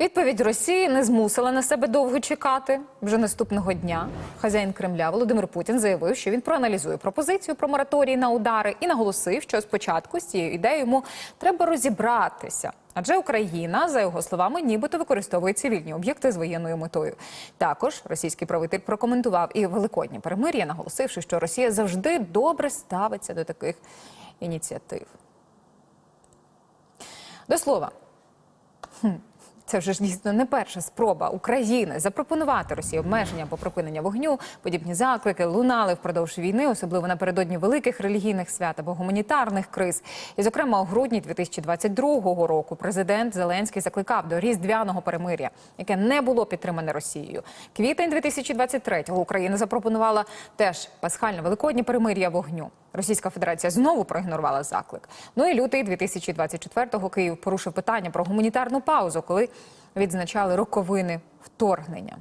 Відповідь Росії не змусила на себе довго чекати. Вже наступного дня хазяїн Кремля Володимир Путін заявив, що він проаналізує пропозицію про мораторій на удари і наголосив, що спочатку з цією ідеєю йому треба розібратися. Адже Україна, за його словами, нібито використовує цивільні об'єкти з воєнною метою. Також російський правитель прокоментував і великодні перемир'я, наголосивши, що Росія завжди добре ставиться до таких ініціатив. До слова, це вже ж дійсно не перша спроба України запропонувати Росії обмеження або припинення вогню. Подібні заклики лунали впродовж війни, особливо напередодні великих релігійних свят або гуманітарних криз. І, зокрема, у грудні 2022 року президент Зеленський закликав до різдвяного перемиря, яке не було підтримане Росією. Квітень 2023-го Україна запропонувала теж пасхальне великоднє перемир'я вогню. Російська Федерація знову проігнорувала заклик. Ну і лютий 2024-го Київ порушив питання про гуманітарну паузу, коли відзначали роковини вторгнення.